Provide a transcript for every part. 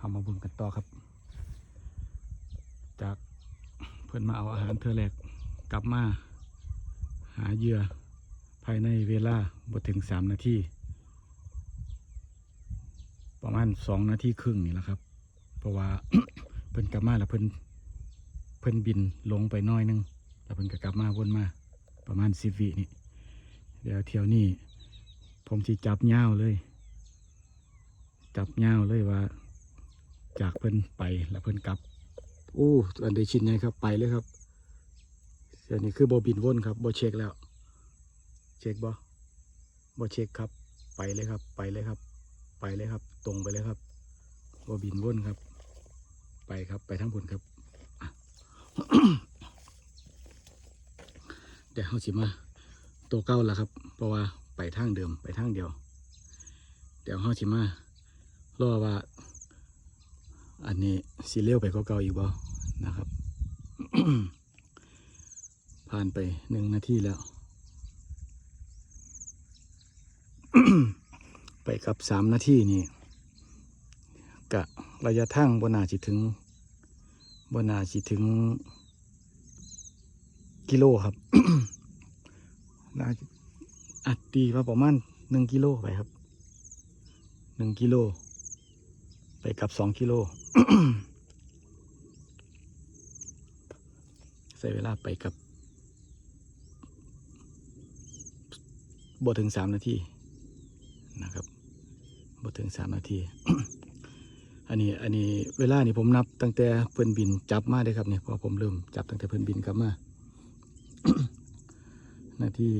เอามาบุญกันต่อครับ จากเพื่อนมาเอาอาหารเธอแรกกลับมาหาเหยื่อภายในเวลาบ่ถึงสามนาทีประมาณสองนาทีครึ่งนี่แหละครับ เพราะว่าเพิ่นกลับมาแล้วเพิ่นเพิ่นบินลงไปน้อยนึงแล้วเพิ่นก็กลับมาวนมาประมาณสิบวินี่เดี๋ยวเที่ยวนี้ผมสิจับเงาเลย จับเงาเลยว่า จากเพิ่นไปแล้วเพิ่นกลับอู้อันเดชินไงครับไปเลยครับเดี๋ยนี้คือโบบินว่นครับโบเช็คแล้ว เช็คบ่บ่เช็คครับ ไปเลยครับ ไปเลยครับ ไปเลยครับ ตรงไปเลยครับโบบินว่นครับ ไปครับไปทั้งบนครับเดี๋ยวเขาสิมาตัวเก้าแล้วครับ เพราะว่าไปทางเดิมไปทางเดียว เดี๋ยวเขาสิมา รอว่า อันนี้สีเลี้ยวไปก็เก่าอีกบ่นะครับ ผ่านไปหนึ่งนาทีแล้ว ไปกับสามนาทีนี่กะระยะทางบนาจิถึงบนาจิถึง กิโลครับน่าอัดตีมาประมาณหนึ่งกิโลไปครับหนึ่งกิโล ไปกับสองกิโล ใช้เวลาไปกับบถึงสามนาทีนะครับบถึงสามนาที อันนี้อันนี้เวลานี่ผมนับตั้งแต่เพื่อนบินจับมาเลยครับเนี่ยพอผมเริ่มจับตั้งแต่เพื่อนบินกลับมานาที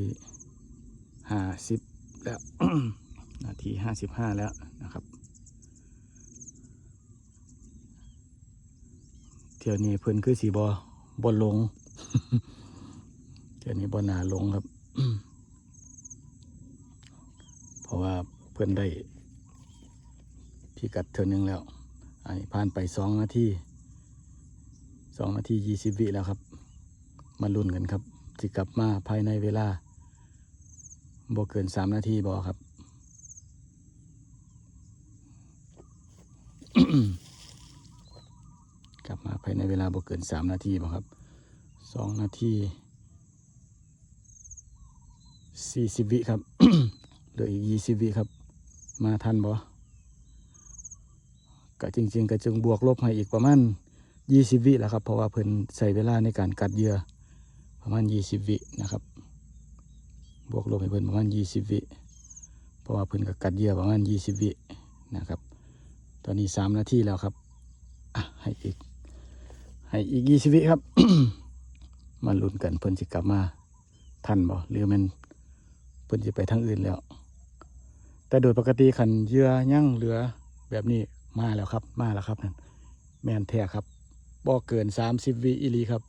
ห้าสิบแล้วนาทีห้าสิบห้าแล้วนะครับ เที่ยวนี้เพิ่นคือสีบอบอลงเที่ยวนี้บอนาลงครับ เพราะว่าเพิ่นได้พิกัดเท่านึงแล้วไอ้ผ่านไปสองนาทีสองนาทียี่สิบวิแล้วครับ มาลุ้นกันครับสิกลับมาภายในเวลาบ่เกินสามนาทีบอครับายในเวลาบ่เกินสามนาทีบ่ครับสองนาทีสี่สิบวิครับเหลืออีกยี่สิบวิครับ มาทันบ่ก็จริง ๆ ก็จึงบวกลบให้อีกประมาณยี่สิบวิแล้วครับ เพราะว่าเพิ่นใส่เวลาในการกัดเหยื่อประมาณยี่สิบวินะครับบวกลบให้เพิ่นประมาณยี่สิบวิเพราะว่าเพิ่นก็กัดเหยื่อประมาณยี่สิบวินะครับ ตอนนี้สามนาทีแล้วครับอะให้อีก ให้อีกยี่สิบวิครับ มาลุ้นกันเพิ่นสิกลับมาทันบ่หรือมันเพิ่นสิไปทางอื่นแล้ว แต่โดยปกติขันเหยื่อยั่งเหลือแบบนี้มาแล้วครับ มาแล้วครับนั่นแมนแท้ครับบ่เกินสามสิบวิอีลีครับ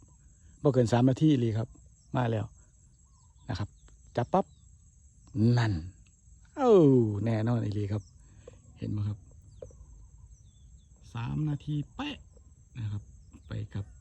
บ่เกินสามนาทีอีลีครับ มาแล้วนะครับจับปั๊บนั่นเอ้าแน่นอนอีลีครับ เห็นไหมครับสามนาทีเป๊ะนะครับ ไปครับ